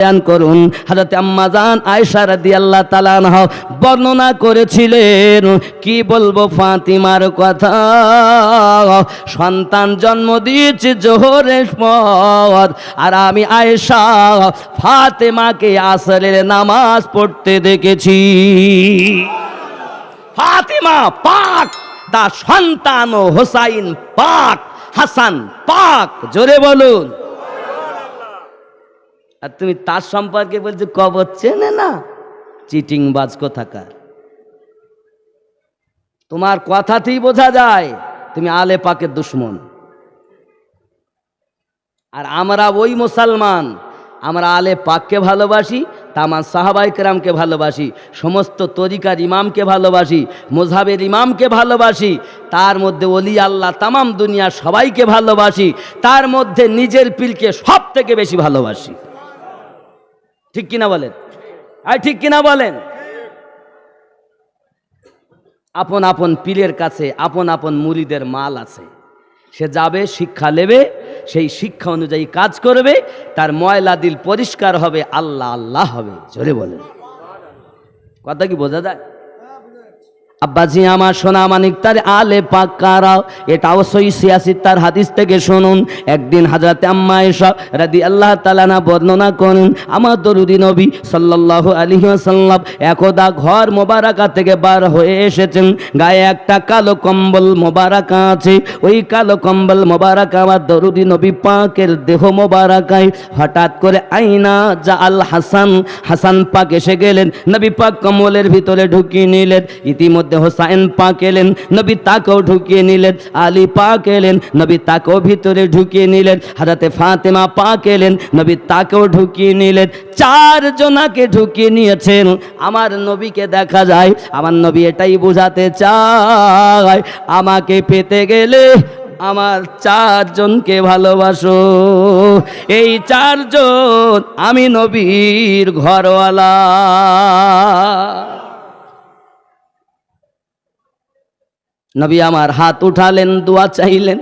বয়ান করুন। হাজরত আম্মাজান আয়েশা রাদিয়াল্লাহু তাআলা বর্ণনা করেছিলেন, কি বলব ফাতিমার কথা? সন্তান জন্ম দিয়েছে জোহরের পর, আর আমি আয়েশা ফাতেমাকে আসরের নামাজ পড়তে দেখেছি। ফাতিমা পাক তার সন্তান ও হোসাইন পাক, হাসান পাক, জোরে বলুন। আর তুমি তার সম্পর্কে বলছো, কবর চেনে না? চিটিং বাজ কোথাকার? তোমার কথাতেই বোঝা যায়, তুমি আলে পাকের দুশ্মন। আর আমরা ওই মুসলমান, আমরা আলে পাককে ভালোবাসি তামান সাহাবাই কেরামকে ভালোবাসি, সমস্ত তরিকার ইমামকে ভালোবাসি মোজাবের ইমামকে ভালোবাসি, তার মধ্যে অলি আল্লাহ তামাম দুনিয়া সবাইকে ভালোবাসি, তার মধ্যে নিজের পিলকে সব থেকে বেশি ভালোবাসি। ঠিক কিনা বলেন? আর ঠিক কিনা বলেন? আপন আপন পীরের কাছে, আপন আপন মুড়িদের মাল আছে। সে যাবে, শিক্ষা নেবে, সেই শিক্ষা অনুযায়ী কাজ করবে, তার ময়লা দিল পরিষ্কার হবে, আল্লাহ আল্লাহ হবে। জোরে বলেন। কথা কি বোঝা যায়? আব্বাজি, আমার সোনা মানিক, তার আলে পাক কারাও এটাও সই সিয়াসি তার হাদিস থেকে শুনুন। একদিন হাজরাতে আম্মা এসা রাদি আল্লাহ তালানা বর্ণনা করুন, আমার দরুদি নবী সাল্লাল্লাহু আলাইহি ওয়াসাল্লাম একদা ঘর মোবারকা থেকে বার হয়ে এসেছেন। গায়ে একটা কালো কম্বল মোবারকা আছে। ওই কালো কম্বল মোবারকা আমার দরুদি নবী পাকের দেহ মোবারকায়। হঠাৎ করে আইনা যা আল হাসান হাসান পাক এসে গেলেন। নবী পাক কম্বলের ভিতরে ঢুকিয়ে নিলেন। ইতিমধ্যে হোসাইন পাক এলেন নবী তাকেও ঢুকিয়ে নিলেন, আলী পাক এলেন নবী তাকেও ভিতরে ঢুকিয়ে নিলেন হাজাতে ফাতেমা পাক এলেন নবী তাকেও ঢুকিয়ে নিলেন, চার জনাকে ঢুকিয়ে নিয়েছেন। আমার নবীকে দেখা যায়, আমার নবী এটাই বোঝাতে চায়, আমাকে পেতে গেলে আমার চারজনকে ভালোবাসো। এই চারজন আমি নবীর ঘরওয়ালা। নবী আমার হাত উঠালেন, দোয়া চাইলেন।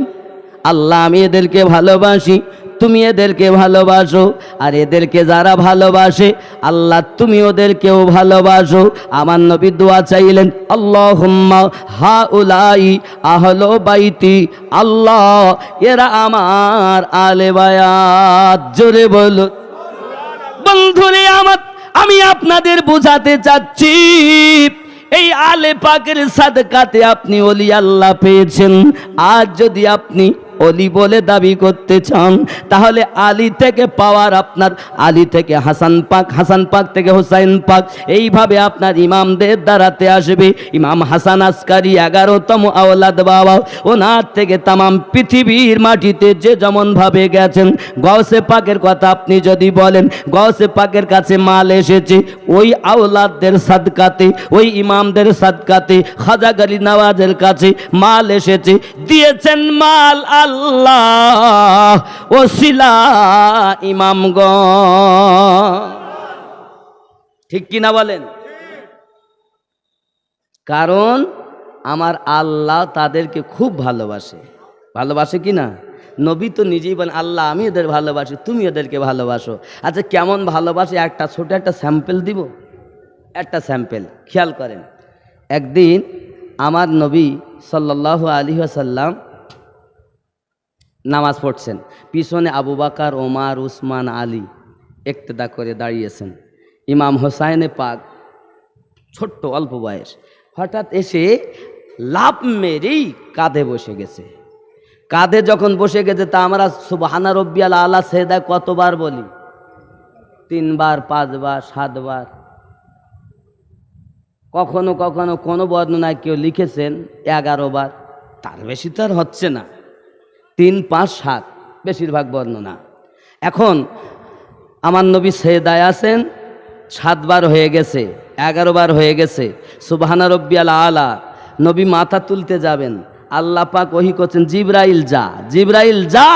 আল্লাহ, আমি এদেরকে ভালোবাসি, তুমি এদেরকে ভালোবাসো, আর এদেরকে যারা ভালোবাসে, আল্লাহ, তুমি ওদেরকেও ভালোবাসো। আমার নবী দোয়া চাইলেন আল্লাহ হা উলাই আহলো বাইতি, আল্লাহ, এরা আমার আলে বায়াত। জোরে বলো। বন্ধুরে আমার, আমি আপনাদের বোঝাতে চাচ্ছি এই আলে পাকের সাদকাতে আপনি অলি আল্লাহ পেয়েছেন। আজ যদি আপনি অলি বলে দাবি করতে চান, তাহলে আলী থেকে পাওয়ার আপনার আলী থেকে হাসান পাক হাসান পাক থেকে হোসাইন পাক, এইভাবে আপনার ইমামদের দ্বারাতে আসবে। ইমাম হাসান আসকারি, এগারোতম আওলাদ বাবা, ওনার থেকে তামাম পৃথিবীর মাটিতে যে যেমন ভাবে গেছেন গৌসে পাকের কথা আপনি যদি বলেন গৌসে পাকের কাছে মাল এসেছে, ওই আওলাদদের সাদকাতে, ওই ইমামদের সাদকাতে খাজা গলি নওয়াজের কাছে মাল এসেছে, দিয়েছেন মাল আল্লাহ ওসিলা ইমামগ ঠিক কিনা বলেন? কারণ আমার আল্লাহ তাদেরকে খুব ভালোবাসে। ভালোবাসে কি না? নবী তো নিজেই বলেন, আল্লাহ, আমি এদের ভালোবাসি, তুমি এদেরকে ভালোবাসো। আচ্ছা কেমন ভালোবাসে? একটা ছোট একটা স্যাম্পেল দিব? একটা স্যাম্পেল, খেয়াল করেন। একদিন আমার নবী সাল্লাহ আলী আসাল্লাম নামাজ পড়ছেন। পিছনে আবু বাকার, ওমার, উসমান, আলী একতেদা করে দাঁড়িয়েছেন। ইমাম হোসাইনে পাক, ছোট্ট অল্প বয়স। হঠাৎ এসে লাভ মেরেই কাঁধে বসে গেছে। কাঁধে যখন বসে গেছে, তা আমরা সুবহানা রব্বিয়াল আল্লাহ সেদা কতবার বলি? তিনবার, পাঁচবার, সাতবার। কখনো কখনো কোনো বর্ণনায় কেউ লিখেছেন এগারো বার তার বেশি তো আর হচ্ছে না। তিন, পাঁচ, সাত, বেশিরভাগ বর্ণনা। এখন আমার নবী সেদায় আছেন সাতবার হয়ে গেছে, এগারো বার হয়ে গেছে। সুবহানা রব্বিয়াল আলা নবী মাথা তুলতে যাবেন। আল্লাহ পাক ওহি করছেন, জিব্রাইল যা জিব্রাইল যা!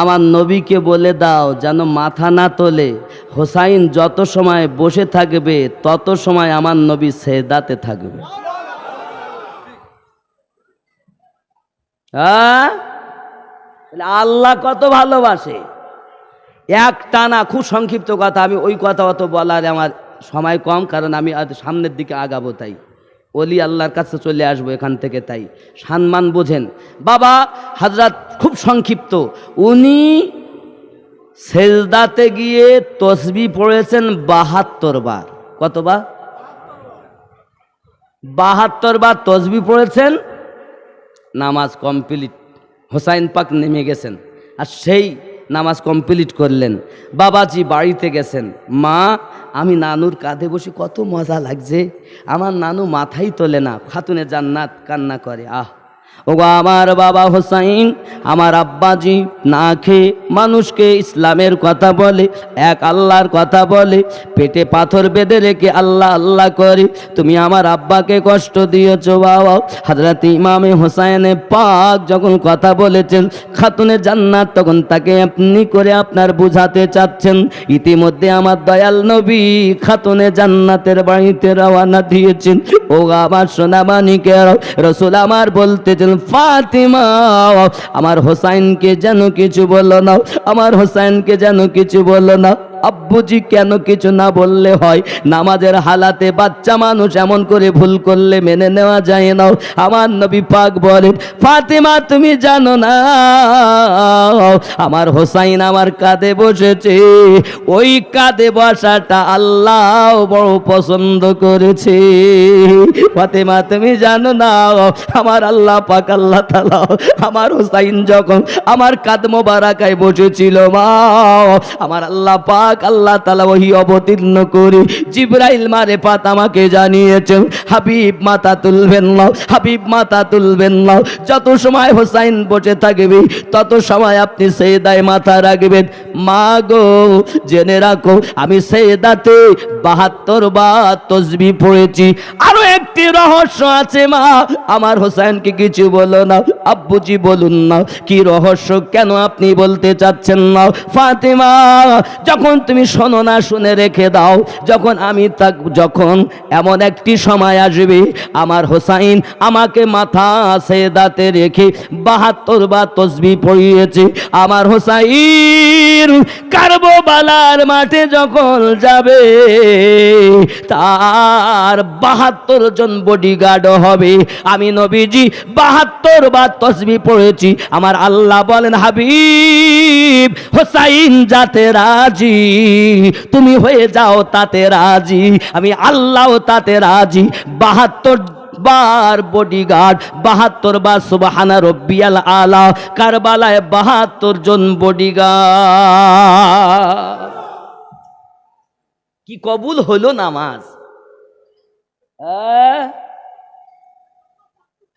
আমার নবীকে বলে দাও, যেন মাথা না তোলে। হোসাইন যত সময় বসে থাকবে, তত সময় আমার নবী সেদাতে থাকবে। হ্যাঁ আল্লাহ কত ভালোবাসে? এক টানা খুব সংক্ষিপ্ত কথা, আমি ওই কথা অত বলার আমার সময় কম, কারণ আমি সামনের দিকে আগাবো তাই। অলি আল্লাহর কাছে চলে আসব এখান থেকে তাই। সম্মান বোঝেন। বাবা হাজরাত খুব সংক্ষিপ্ত। উনি সেজদাতে গিয়ে তসবি পড়েছেন বাহাত্তর বার। কতবার? বাহাত্তর বার তসবি পড়েছেন? নামাজ কমপ্লিট। হোসাইন পাক নেমে গেছেন আর সেই নামাজ কমপ্লিট করলেন। বাবাজি বাড়িতে গেছেন। মা, আমি নানুর কাঁধে বসে কত মজা লাগছে। আমার নানু মাথাই তোলে না। খাতুনে জান্নাত কান্না করে। আহ! ওগো আমার বাবা হোসাইন, আমার আব্বাজি না খেয়ে মানুষকে ইসলামের কথা বলে, এক আল্লাহর কথা বলে, পেটে পাথর বেঁধে রেখে আল্লাহ আল্লাহ করে, তুমি আমার আব্বাকে কষ্ট দিয়েছ বাবা। হাজরাত ইমামে হোসাইনে পাক যখন কথা বলেছেন, খাতুনে জান্নাত তখন তাকে আপনি করে আপনার বুঝাতে চাচ্ছেন, ইতিমধ্যে আমার দয়াল নবী খাতুনে জান্নাতের বাড়িতে রওয়ানা দিয়েছেন। ও আমার সোনামানিকে রসুল আমার বলতেছেন ফাতিমা। আমার হোসাইনকে যেন কিছু বলো না আমার হোসাইনকে যেন কিছু বলো না। আব্বুজি কেন কিছু না বললে হয়? নামাজের হালাতে বাচ্চা মানুষ এমন করে ভুল করলে মেনে নেওয়া যায় না। আমার নবী পাক বলেন, ফাতিমা, তুমি জানো না, আমার হোসাইন আমার কাঁধে বসেছে। ওই কাঁধে বসাটা আল্লাহ বড় পছন্দ করেছে। ফাতেমা, তুমি জানো না, আমার আল্লাহ পাক, আল্লাহ তালা আমার হোসাইন যখন আমার কাঁধ মোবারাকায় বসেছিল মা, আমার আল্লাহ পাক আল্লাহ তালা ওহি অবতীর্ণ করে। জিব্রাইল মারে পাত আমাকে জানিয়েছেন, হাবিব, মাথা তুলবেন না, হাবিব, মাথা তুলবেন না। যত সময় হোসাইন বসে থাকবে, তত সময় আপনি সেদায় মাথা রাখবেন। মা গো, জেনে রাখো, আমি সেদাতে বাহাত্তর বা তসবি পড়েছি। আরও একটি রহস্য আছে মা, আমার হোসাইনকে কিছু বলো না, আব্বুজি বলুন না, কি রহস্য কেন আপনি বলতে চাচ্ছেন না? ফাতেমা, যখন তুমি শোনো না, শুনে রেখে দাও। যখন আমি তাক যখন এমন একটি সময় আসবে, আমার হোসাইন আমাকে মাথা সেদাতে রেখে বাহাত্তর বা তসবি পড়িয়েছে। আমার হোসাইন কারবোবালার মাঠে যখন যাবে, তার বাহাত্তর জন বডিগার্ড হবে। আমি নবীজি বাহাত্তর বার তসবি পড়েছি। আমার আল্লাহ বলেন, হাবিব, হোসাইন যাতে রাজি তুমি হয়ে যাও তাতে রাজি। আমি আল্লাহ তাতে রাজি। বাহাত্তর বার বডিগার্ড বাহাত্তর বার সুবাহানা রব্বিয়াল আলা। কারবালায় বাহাত্তর জন বডিগার্ড কি কবুল হলো নামাজ?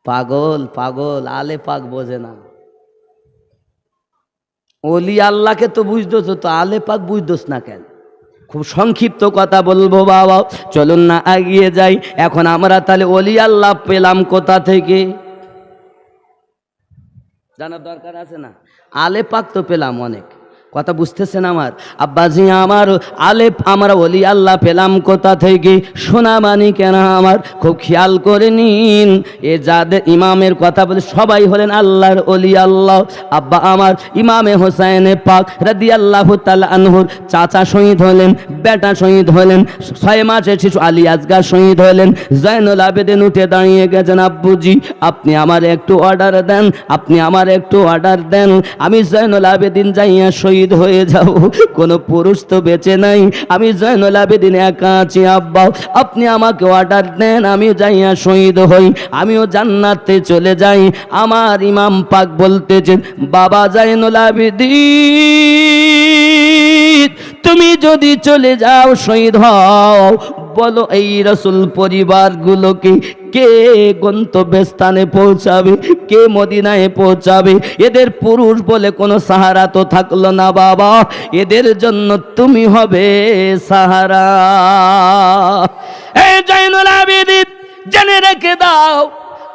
পাগল পাগল, আলে পাক বোঝে না। অলি আল্লাহকে তো বুঝতো তো আলে পাক বুঝতোস না কেন? খুব সংক্ষিপ্ত কথা বলব বাবা, চলুন না এগিয়ে যাই। এখন আমরা তাহলে অলি আল্লাহ পেলাম কোথা থেকে? জানার দরকার আছে না? আলে পাক তো পেলাম অনেক। কথা বুঝতেছেন আমার? আব্বাজি, আমার আলেপ আমরা অলি আল্লাহ পেলাম কোথা থেকে? সোনা মানি কেন আমার? খুব খেয়াল করে নিন। এ যাদের ইমামের কথা বলে সবাই হলেন আল্লাহর অলি আল্লাহ। আব্বা আমার ইমামে হোসাইনে পাক রাদি আল্লাহ আনহুর চাচা শহীদ হলেন, বেটা শহীদ হলেন, ছয় মাসের শিশু আলী আজগার শহীদ হলেন, জয়নুল আবেদিন উঠে দাঁড়িয়ে গেছেন, আব্বুজি, আপনি আমার একটু অর্ডার দেন, আপনি আমার একটু অর্ডার দেন। আমি জয়নুল আবেদিন যাইয়া শহীদ হয়ে যাব কোনো পুরুষ তো বেঁচে নাই। আমি জয়নুল আবেদিন একা আছি আব্বাও আপনি আমাকে অর্ডার দেন আমিও যাইয়া শহীদ হই। আমিও জান্নাতে চলে যাই। আমার ইমাম পাক বলতেছেন, বাবা জয়নুল আবেদিন তুমি যদি চলে যাও শহীদ হও, বলো এই রসুল পরিবারগুলোকে কে গন্তব্যস্থানে পৌঁছাবে, কে মদিনায় পৌঁছাবে? এদের পুরুষ বলে কোনো সাহারা তো থাকল না বাবা। এদের জন্য তুমি হবে সাহারা। এই জৈনুল আবেদিন, জেনে রেখে দাও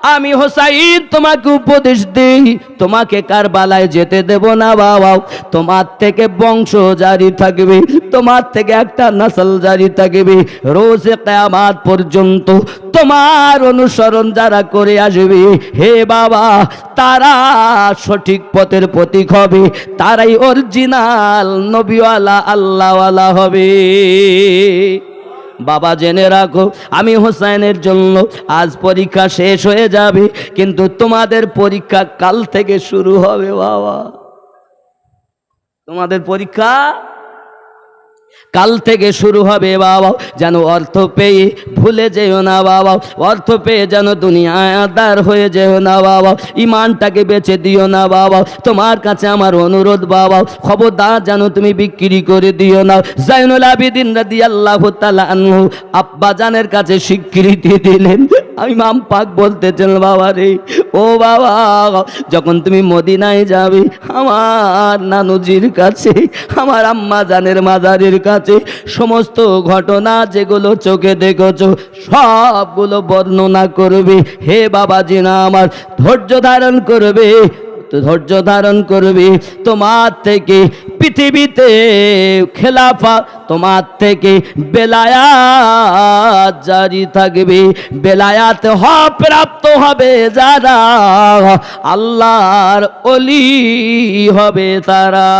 আমি হোসাইন, তোমাকে উপদেশ দিই। তোমাকে কারবালায় যেতে দেব না, বাবা। তোমার থেকে বংশ জারি থাকবে, তোমার থেকে একটা নসল জারি থাকবে। রোজে কেয়ামাত পর্যন্ত তোমার অনুসরণ যারা করে আসবে, হে বাবা, তারা সঠিক পথের প্রতীক হবে, তারাই অরিজিনাল নবীওয়ালা, আল্লাহওয়ালা হবে। বাবা জেনে রাখো, আমি হোসাইনের জন্য আজ পরীক্ষা শেষ হয়ে যাবে, কিন্তু তোমাদের পরীক্ষা কাল থেকে শুরু হবে, বাবা। তোমাদের পরীক্ষা কাল থেকে শুরু হবে বাবা, যেন অর্থ পেয়ে ভুলে যেও না বাবা, অর্থ পেয়ে যেন দুনিয়ায় আদার হয়ে যেও না বাবা, ইমানটাকে বেচে দিও না বাবা, তোমার কাছে আমার অনুরোধ বাবা, খবরদার যেন তুমি বিক্রি করে দিও না। জাইনুল আবিদিন রাদি আল্লাহ আব্বা জানের কাছে স্বীকৃতি দিলেন। আমি মাম পাক বলতেছেন বাবা রে, ও বাবা, যখন তুমি মদিনায় যাবে, আমার নানুজির কাছে, আমার আম্মা জানের মাজারের কাছে সমস্ত ঘটনা যেগুলো চোখে দেখেছ, সবগুলো বর্ণনা করবে। হে বাবাজি না, আমার ধৈর্য ধারণ করবে, ধৈর্য ধারণ করবে। তোমার থেকে পৃথিবীতে খেলাফা, তোমার থেকে বেলায়াত জারি থাকবে। বেলায়াত হ প্রাপ্ত হবে যারা, আল্লাহর অলি হবে তারা।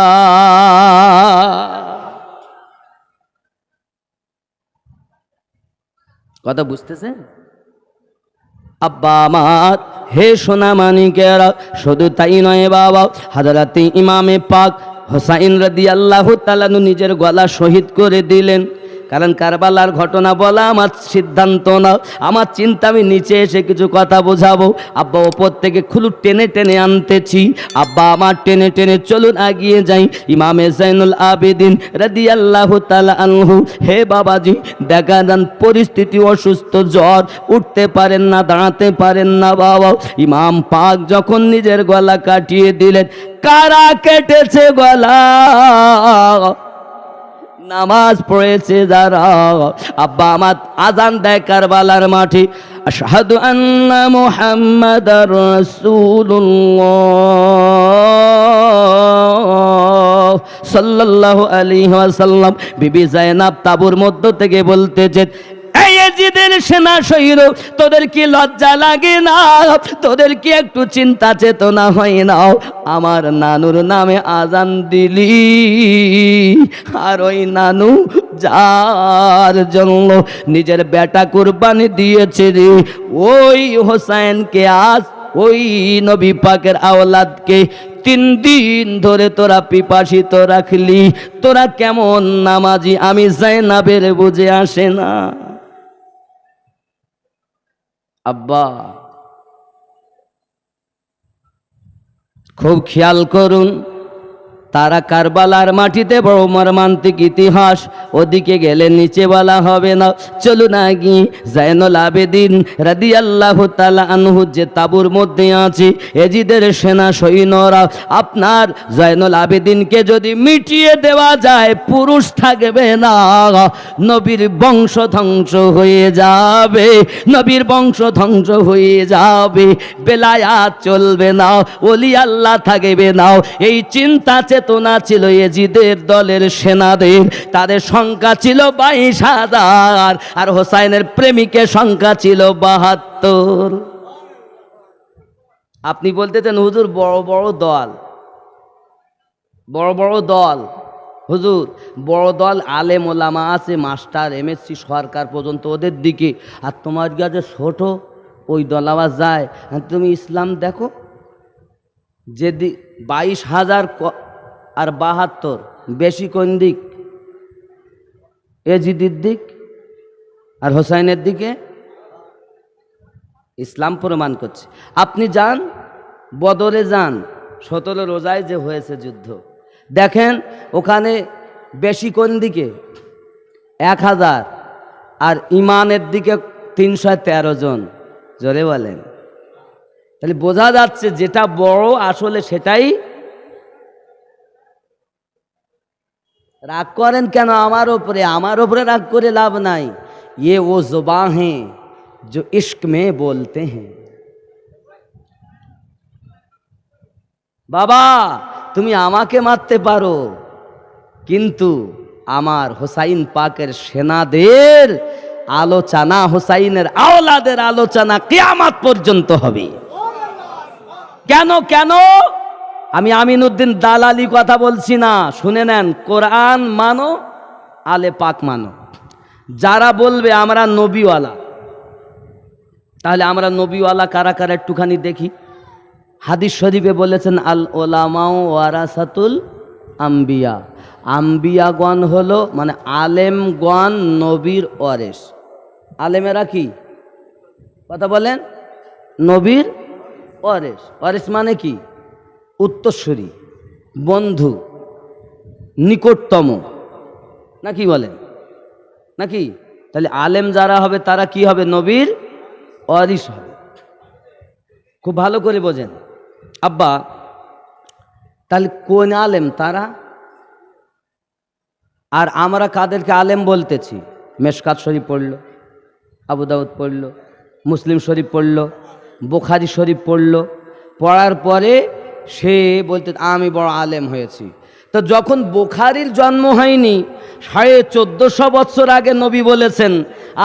কথা বুঝতেছেন? আব্বা মাত হে সোনা মানিকেরা, শুধু তাই নয় বাবা, হাজারাতে ইমামে পাক হোসাইন রদি আল্লাহ তালানু নিজের গলা শহীদ করে দিলেন। কারণ কারবালার ঘটনা বলা আমার সিদ্ধান্ত না। আমার চিন্তা, আমি নিচে এসে কিছু কথা বোঝাবো। আব্বা, ওপর থেকে খুলু টেনে টেনে আনতেছি। আব্বা, আমার টেনে টেনে চলুন আগিয়ে যাই। ইমামে জাইনুল আবেদিন রাদি আল্লাহ আনহু, হে বাবাজি, দেখা যান পরিস্থিতি অসুস্থ, জ্বর, উঠতে পারেন না, দাঁড়াতে পারেন না বাবা। ইমাম পাক যখন নিজের গলা কাটিয়ে দিলেন, কারা কেটেছে গলা? নামাজ পড়েছে যারা। আব্বা আমার আজান দেয় কারবালার মাঠে। আশহাদু আন্না মুহাম্মাদ রাসূলুল্লাহ। সাল্লাল্লাহু আলাইহি ওয়াসাল্লাম। বিবি জায়নাব তাবুর মধ্য থেকে বলতেছেন এই এজিদের সেনা সৈর তোদের কি লজ্জা লাগে না? তোদের কি একটু চিন্তা চেতনা হয় না? আমার নানুর নামে আজান দিলি, আর ওই নানু যার জন্য নিজের বেটা কুরবানি দিয়েছে রে। ওই হোসাইনকে আজ ওই নবী পাকের আওলাদকে তিন দিন ধরে তোরা পিপাসিত রাখলি। তোরা কেমন নামাজি আমি জাইনাবের বুঝে আসে না। আব্বা খুব খেয়াল করুন তারা কারবালার মাটিতে বড় মর্মান্তিক ইতিহাস। ওদিকে গেলে নিচে বলা হবে না। চলুন না গিয়ে জাইনুল আবেদিন রাদি আল্লাহ তালা আনহু যে তাবুর মধ্যে আছে, এজিদের সেনা সৈন্যরা, আপনার জাইনুল আবেদিনকে যদি মিটিয়ে দেওয়া যায়, পুরুষ থাকবে না। নবীর বংশ ধ্বংস হয়ে যাবে। নবীর বংশ ধ্বংস হয়ে যাবে। বেলায়াত চলবে না ওলি আল্লাহ থাকবে না। এই চিন্তা চেতনা ছিল এজিদের দলের সেনাদের। তাদের সংখ্যা ছিল বাইশ হাজার, আর হোসাইনের প্রেমিকের সংখ্যা ছিল বাহাত্তর। আপনি বলতেছেন, হুজুর, বড় বড় দল। বড় বড় দল। হুজুর, বড় দল আলেম ওলামা আছে, মাস্টার, এমএসসি, সরকার পর্যন্ত ওদের দিকে। আর তোমার কাছে ছোট? ওই দল আবার যায়। তুমি ইসলাম দেখো? যেদি বাইশ হাজার আর বাহাত্তর। বেশি কোন দিক? এজিদির দিক আর হোসাইনের দিকে? ইসলাম প্রমাণ করছে। আপনি যান, বদরে যান, সতেরো রোজায় যে হয়েছে যুদ্ধ। দেখেন, ওখানে বেশি কোন দিকে? এক হাজার। আর ইমানের দিকে তিনশো তেরো জন। জোরে বলেন। তাহলে বোঝা যাচ্ছে যেটা বড় আসলে সেটাই রাগ করেন কেন আমার ওপরে আমার ওপরে রাগ করে লাভ নাই। এ ও जुबा হে যে ইশ্ক মে বলতে হ্যাঁ। বাবা তুমি আমাকে মারতে পারো কিন্তু আমার হোসাইন পাকের সেনাদের আলোচনা হোসাইনের আওলাদের আলোচনা কেয়ামাত পর্যন্ত হবে। কেন কেন? আমি আমিনুদ্দিন দালালি কথা বলছি না, শুনে নেন, কোরআন মানো, আলে পাক মানো। যারা বলবে আমরা নবীওয়ালা, তাহলে আমরা নবীওয়ালা কারা কারা একটুখানি দেখি। হাদিস শরীফে বলেছেন, আল ওলামাও ওয়ারাসাতুল আম্বিয়া। আম্বিয়াগণ হলো মানে আলেমগণ নবীর ওয়ারেস। আলেমেরা কি? কথা বলেন, নবীর ওয়ারেস। ওয়ারেস মানে কি? উত্তরসূরি, বন্ধু, নিকটতম। নাকি বলেন? নাকি? তাহলে আলেম যারা হবে, তারা কি হবে? নবীর ওয়ারিস হবে। খুব ভালো করে বোঝেন। আব্বা, তাহলে কোন আলেম তারা? আর আমরা কাদেরকে আলেম বলতেছি? মেশকাত শরীফ পড়ল, আবু দাউদ পড়ল, মুসলিম শরীফ পড়ল, বোখারি শরীফ পড়ল, পড়ার পরে সে বলতে, আমি বড় আলেম হয়েছি। তো যখন বোখারির জন্ম হয়নি, সাড়ে চোদ্দোশো বছর আগে নবী বলেছেন,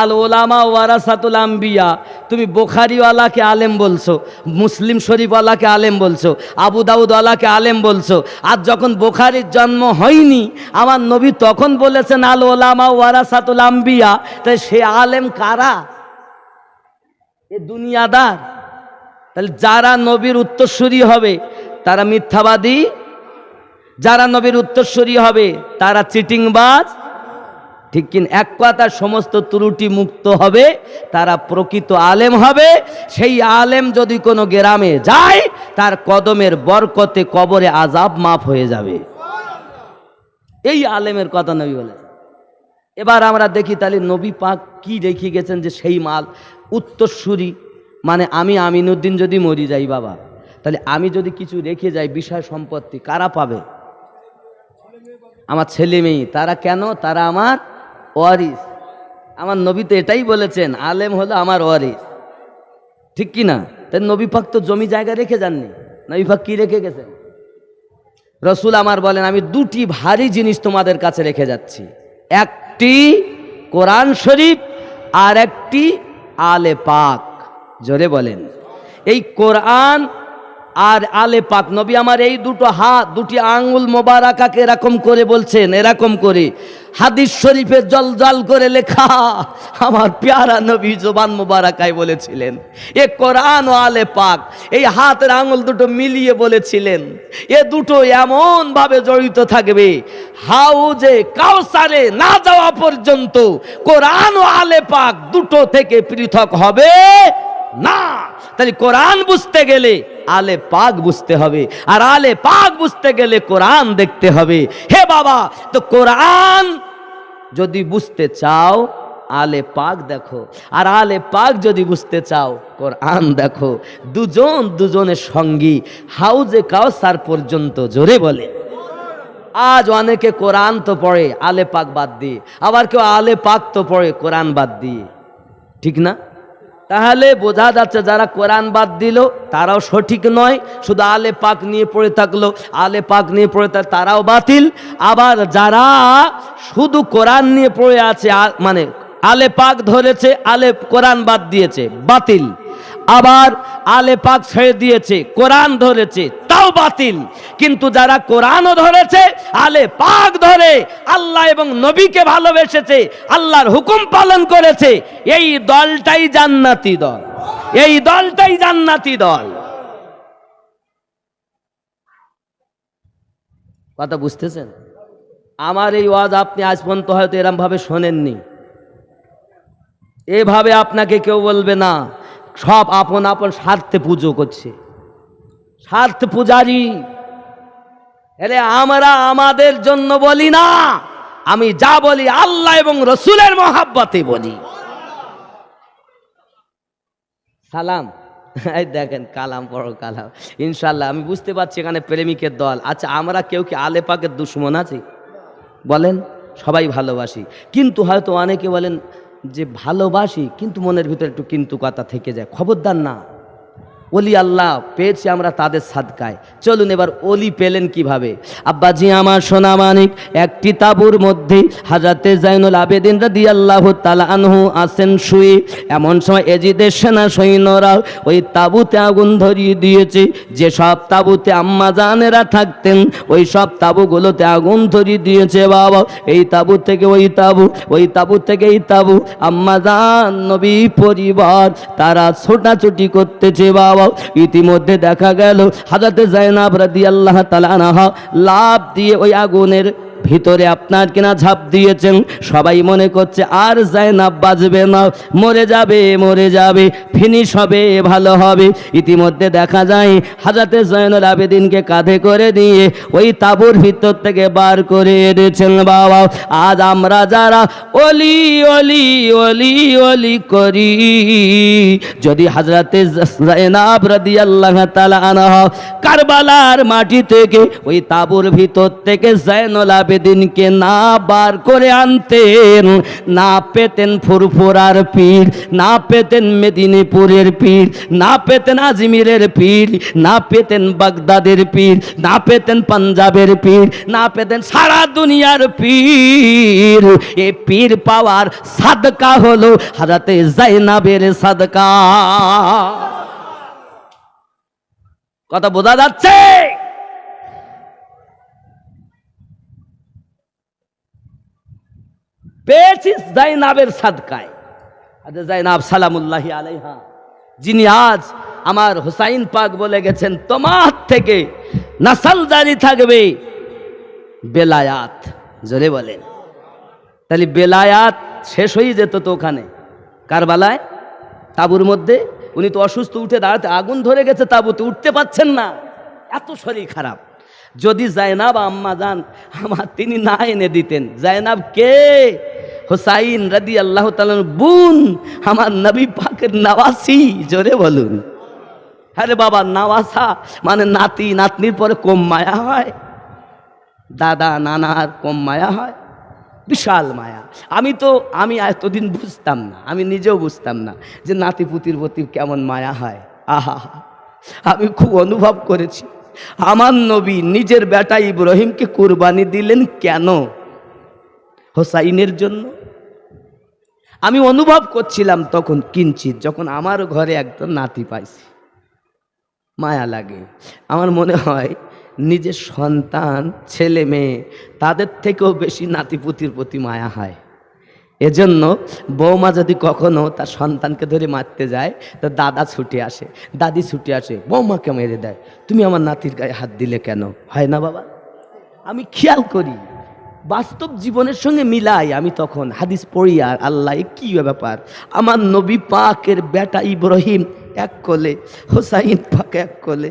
আল ওলামা ওয়ারাসাতুল আম্বিয়া। তুমি বোখারিওয়ালাকে আলেম বলছো, মুসলিম শরীফওয়ালাকে আলেম বলছো, আবু দাউদওয়ালাকে আলেম বলছো। আর যখন বোখারির জন্ম হয়নি, আমার নবী তখন বলেছেন, আল ওলামা ওয়ারাসাতুল আম্বিয়া। তাই সে আলেম কারা? এ দুনিয়াদার। তাহলে যারা নবীর উত্তরসূরি হবে তারা মিথ্যাবাদী। যারা নবীর উত্তরসূরি হবে, তারা চিটিংবাজ। ঠিক কিন, এক কথা সমস্ত ত্রুটি মুক্ত হবে, তারা প্রকৃত আলেম হবে। সেই আলেম যদি কোনো গ্রামে যায়, তার কদমের বরকতে কবরে আজাব মাফ হয়ে যাবে। এই আলেমের কথা নবী বলে। এবার আমরা দেখি তাহলে নবী পাক কি রেখে গেছেন যে সেই মাল উত্তরসূরি মানে আমি আমিনুদ্দিন যদি মরি যাই বাবা। তাহলে আমি যদি কিছু রেখে যাই বিষয় সম্পত্তি, কারা পাবে? আমার ছেলে মেয়ে, তারা কেন? তারা আমার ওয়ারিস। আমার নবী তো এটাই বলেছেন, আলেম হলো আমার ওয়ারিস। ঠিক কি না? তাই নবী পাক তো জমি জায়গা রেখে যাননি। নবী পাক কি রেখে গেছেন? রসুল আমার বলেন, আমি দুটি ভারী জিনিস তোমাদের কাছে রেখে যাচ্ছি। একটি কোরআন শরীফ আর একটি আলে পাক। জোরে বলেন। এই কোরআন আর আলে পাক নবী আমার এই দুটো হাত, দুটি আঙ্গুল মোবারাকাকে এরকম করে বলছেন, এরকম করে। হাদিস শরীফে জল জল করে লেখা, আমার পেয়ারা নবী জোবান মোবারাকায় বলেছিলেন। এ কোরআন ও আলে পাক, এই হাতের আঙুল দুটো মিলিয়ে বলেছিলেন। এ দুটো এমন ভাবে জড়িত থাকবে হাউজে কাউসারে না যাওয়া পর্যন্ত কোরআন ও আলে পাক দুটো থেকে পৃথক হবে না। তাহলে কোরআন বুঝতে গেলে আলে পাক বুঝতে হবে। আর আলে পাক বুঝতে গেলে কোরআন দেখতে হবে। হে বাবা, তো কোরআন যদি বুঝতে চাও, আলে পাক দেখো। আর আলে পাক যদি বুঝতে চাও, কোরআন দেখো। দুজন দুজনের সঙ্গী হাউজে কাউসার পর্যন্ত জোরে বলে। আজ অনেকে কোরআন তো পড়ে, আলে পাক বাদ দিয়ে। আবার কেউ আলে পাক তো পড়ে, কোরআন বাদ দিয়ে। ঠিক না? তাহলে বোঝা যাচ্ছে যারা কোরআন বাদ দিল, তারাও সঠিক নয়। শুধু আলে পাক নিয়ে পড়ে থাকল, আলে পাক নিয়ে পড়ে থাক তারাও বাতিল। আবার যারা শুধু কোরআন নিয়ে পড়ে আছে মানে আলে পাক ধরেছে, আলে কোরআন বাদ দিয়েছে, বাতিল। আবার আলে পাক ছেড়ে দিয়েছে, কোরআন ধরেছে, তাও বাতিল। কিন্তু যারা কোরআনও ধরেছে, আলে পাক ধরে, আল্লাহ এবং নবীকে ভালোবেসেছে, আল্লাহর হুকুম পালন করেছে, এই দলটাই জান্নাতি দল। এই দলটাই জান্নাতি দল। কথা বুঝতেছেন? আমার এই ওয়াজ আপনি আজ পর্যন্ত হয়তো এরম ভাবে শোনেননি। এভাবে আপনাকে কেউ বলবে না। সব আপন আপন স্বার্থে পুজো করছে। স্বার্থ পূজারি, এরে আমরা আমাদের জন্য বলি না, আমি যা বলি আল্লাহ এবং রসুলের মহাব্বতে বলি। সালাম। এই দেখেন, কালাম পড়ো কালাম। ইনশাল্লাহ আমি বুঝতে পারছি এখানে প্রেমিকের দল। আচ্ছা আমরা কেউ কি আলে পাকের দুশ্মন আছি? বলেন, সবাই ভালোবাসি। কিন্তু হয়তো অনেকে বলেন যে ভালোবাসি কিন্তু মনের ভিতরে একটু কিন্তু কথা থেকে যায়। খবরদার না। অলি আল্লাহ, পেয়েছি আমরা তাদের সাদকায়। চলুন এবার অলি পেলেন কীভাবে? আব্বাজি, আমার সোনা মানিক, একটি তাবুর মধ্যে হাজাতে জাইনুল আবেদিন রাদি আল্লাহ তালা আনহু আসেন শুয়ে। এমন সময় এজিদের সেনা সৈন্যরা ওই তাবুতে আগুন ধরিয়ে দিয়েছে। যে সব তাবুতে আম্মা জানেরা থাকতেন, ওই সব তাবুগুলোতে আগুন ধরিয়ে দিয়েছে, বাবা। এই তাবু থেকে ওই তাবু ওই তাবু থেকে এই তাবু। আম্মা জান, নবী পরিবার, তারা ছোটাছুটি করতেছে, বাবা। ইতিমধ্যে দেখা গেল। হাজাতে জায়নাব রাদি আল্লাহ তালানাহা লাভ দিয়ে ওই আগুনের ভিতরে আপনার কিনা ঝাঁপ দিয়েছেন। সবাই মনে করছে, আর জায়নাব বাজবে না। মরে যাবে মরে যাবে ফিনিশ হবে, ভালো হবে। ইতিমধ্যে দেখা যায় হাজাতে জয়নুল আবেদিনকে কাঁধে করে দিয়ে ওই তাবুর ভিতর থেকে বার করে এনেছেন বাবা। আজ আমরা যারা অলি অলি অলি অলি করি, যদি হাজরাতে জায়নাব রাদিয়াল্লাহ তাআলা আনহা কারবালার মাটি থেকে ওই তাবুর ভিতর থেকে জায়নুল আবেদিনকে না বার করে আনতেন, না পেতেন ফুরফুরার পীর, না পেতেন মেদিনীপুরের পীর, না পেতেন আজমিরের পীর, না পেতেন বাগদাদের পীর, না পেতেন পাঞ্জাবের পীর, না পেতেন সারা দুনিয়ার পীর। এ পীর পাওয়ার সাদকা হলো হারাতে জাইনাবের সাদকা। কথা বোঝা যাচ্ছে? পেয়েছিস জাইনাবের সাদকায়। আচ্ছা জাইনাব সালামুল্লাহি আলাইহা। যিনি আজ আমার হুসাইন পাক বলে গেছেন, তোমার থেকে নাসাল জারি থাকবে বেলায়াত। জোরে বলেন। তাহলে বেলায়াত শেষ হয়ে যেত তো ওখানে। কারবালায়? তাবুর মধ্যে? উনি তো অসুস্থ, উঠে দাঁড়াতে আগুন ধরে গেছে, তাবুতে উঠতে পাচ্ছেন না। এত শরীর খারাপ। যদি জায়নাব আম্মা যান, আমার তিনি না এনে দিতেন। জায়নাব কে? হোসাইন রাদি আল্লাহ তালন বুন, আমার নবী পাকের নাওয়াসি। জোরে বলুন। আরে বাবা, নাওয়াসা মানে নাতি, নাতনির পরে কম মায়া হয়। দাদা, নানার কম মায়া হয়। বিশাল মায়া। আমি তো, আমি এতদিন বুঝতাম না, আমি নিজেও বুঝতাম না যে নাতি পুতির প্রতি কেমন মায়া হয়। আহা, আমি খুব অনুভব করেছি। আমার নবী নিজের বেটা ইব্রাহিমকে কুরবানি দিলেন কেন? হোসাইনের জন্য? আমি অনুভব করছিলাম তখন কিঞ্চিত যখন আমার ঘরে একদম নাতি পাইছি। মায়া লাগে। আমার মনে হয় নিজের সন্তান, ছেলে, মেয়ে, তাদের থেকেও বেশি নাতিপুতির প্রতি মায়া হয়। এজন্য বৌমা যদি কখনো তার সন্তানকে ধরে মারতে যায়, তো দাদা ছুটে আসে, দাদি ছুটে আসে, বৌমাকে মেরে দেয়। তুমি আমার নাতির গায়ে হাত দিলে কেন? হয় না বাবা? আমি খেয়াল করি, বাস্তব জীবনের সঙ্গে মিলাই আমি তখন হাদিস পড়ি, আর আল্লাহ কি ব্যাপার? আমার নবী পাকের বেটা ইব্রাহিম এক কোলে, হোসাইন পাক এক কোলে,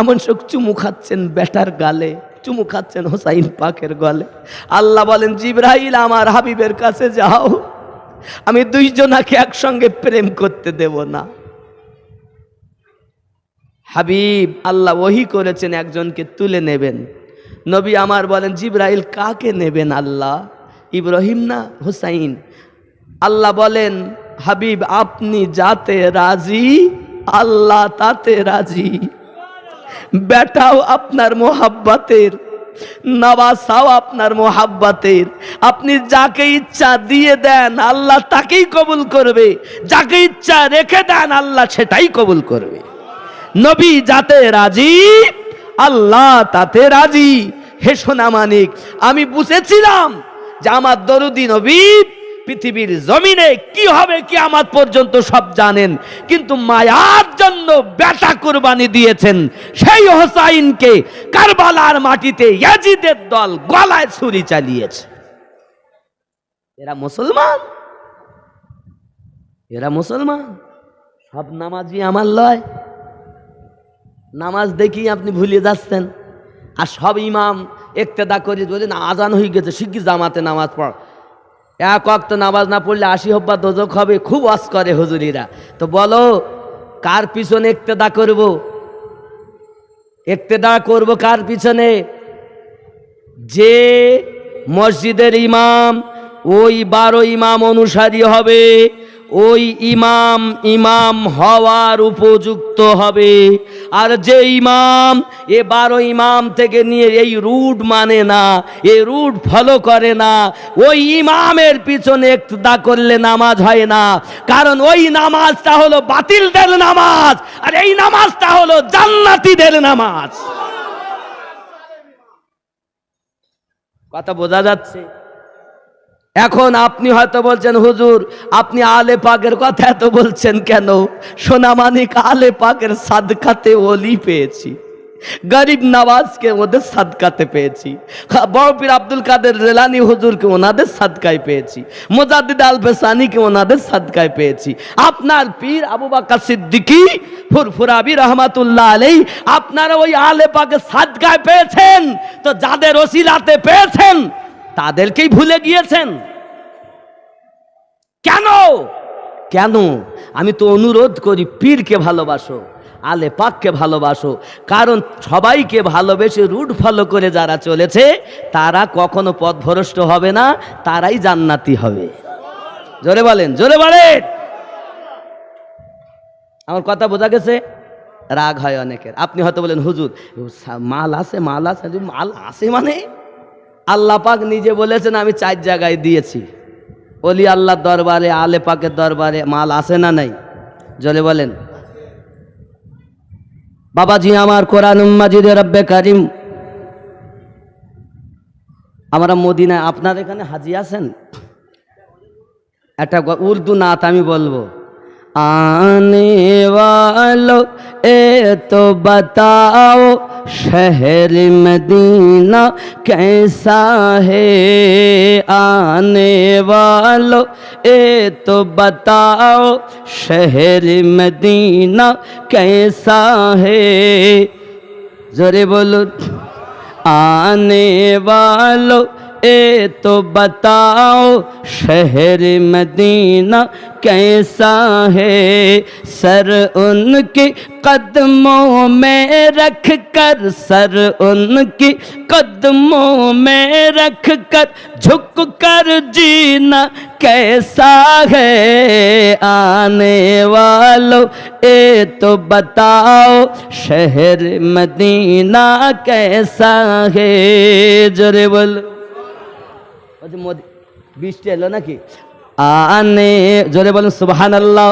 এমন সব চুমু খাচ্ছেন বেটার গালে। চুমু খাচ্ছেন হোসাইন পাকের গলে। আল্লাহ বলেন জিব্রাহিল আমার হাবিবের কাছে যাও। আমি দুইজনাকে একসঙ্গে প্রেম করতে দেব না। হাবিব, আল্লাহ ওহি করেছেন একজনকে তুলে নেবেন। নবী আমার বলেন, জিব্রাইল কাকে নেবেন আল্লাহ? ইব্রাহিম না, হুসাইন। আল্লাহ বলেন, হাবিব, আপনি যাতে রাজি, আল্লাহ তাতে রাজি। বেটাও আপনার মোহাব্বাতের, নবাসাও আপনার মোহাব্বাতের। আপনি যাকে ইচ্ছা দিয়ে দেন, আল্লাহ তাকেই কবুল করবে। যাকে ইচ্ছা রেখে দেন, আল্লাহ সেটাই কবুল করবে। নবী যাতে রাজি, আল্লাহ তাতে রাজি। হে সোনা মানিক আমি বুঝেছিলাম যে আমার দরুদি নবী পৃথিবীর জমিনে কি হবে কি আমার পর্যন্ত সব জানেন। কিন্তু মায়ার জন্য বেটা কুরবানি দিয়েছেন। সেই হোসাইনকে কারবালার মাটিতে ইয়াজিদের দল গলায় ছুরি চালিয়েছে। এরা মুসলমান? এরা মুসলমান? সব নামাজি আমার লয়। নামাজ দেখি আপনি ভুলে যাচ্ছেন। আর সব ইমাম একতেদা করে যদি না আজান হয়ে গেছে, শিগগির জামাতে নামাজ পড়। এক অক্ত নামাজ না পড়লে আশি হব্বা দোজক হবে, খুব অস করে হুজুরিরা। তো বলো, কার পিছনে একতেদা করব? একতেদা করব কার পিছনে? যে মসজিদের ইমাম, ওই বারো ইমাম অনুসারী হবে। ওই ইমাম ইমাম হওয়ার উপযুক্ত হবে। আর যে ইমাম এ বারো ইমাম থেকে নিয়ে এই রুট মানে না এ রুট ফলো করে না, ওই ইমামের পিছনে একতদা করলে নামাজ হয় না। কারণ ওই নামাজটা হলো বাতিলদের নামাজ, আর এই নামাজটা হলো জান্নাতীদের নামাজ। কথা বোঝা যাচ্ছে? এখন আপনি হয়তো বলছেন, হুজুর, আপনি আলে পাকের কথা এত বলছেন কেন? সোনামানিক আলে পাকের সাদকাতে ওলি পেয়েছি। গরিব নওয়াজকে ওদের সাদকাতে পেয়েছি। বড় পীর আব্দুল কাদের জেলানি হুজুরকে ওনাদের সাদকায় পেয়েছি। মোজাদ্দিদ আল বেসানিকে ওনাদের সাদকায় পেয়েছি। আপনার পীর আবু বাক্কা সিদ্দিকি ফুরফুরাবি রহমাতুল্লাহ আলাই আপনারা ওই আলে পাকের সাদকায় পেয়েছেন। তো যাদের ওসিলাতে পেয়েছেন তাদেরকেই ভুলে গিয়েছেন। কেন? কেন? আমি তো অনুরোধ করি, পীরকে ভালোবাসো আলে পাককে ভালোবাসো, কারণ সবাইকে ভালোবেসে রুট ফলো করে যারা চলেছে, তারা কখনো পথভ্রষ্ট হবে না, তারাই জান্নাতি হবে। জোরে বলেন জোরে বলেন। আমার কথা বোঝা গেছে? রাগ হয় অনেকের। আপনি হয়তো বলেন, হুজুর, মাল আছে মাল আছে মাল আছে মানে? আল্লাহ পাক নিজে বলেছেন, আমি চার জায়গায় দিয়েছি। অলি আল্লাহর দরবারে, আলে পাকের দরবারে মাল আসে না নাই? জলে বলেন। বাবাজি, আমার কোরআন মাজিদে রব্বে কারিম। আমরা মদিনায়, আপনার এখানে হাজি আছেন? একটা উর্দু নাত আমি বলব। आने वालो ए तो बताओ शहर मदीना कैसा है आने वालो ए तो बताओ शहर मदीना कैसा है जोरे बोलो आने वालो ए तो बताओ शहर मदीना कैसा है? सर उनके कदमों में रख कर, सर उनके कदमों में रख कर झुक कर जीना कैसा है? आने वालों, ए तो बताओ शहर मदीना कैसा है? जरे बोलो। বৃষ্টি এলো নাকি? আনে জোরে বলুন সুবাহান আল্লাহ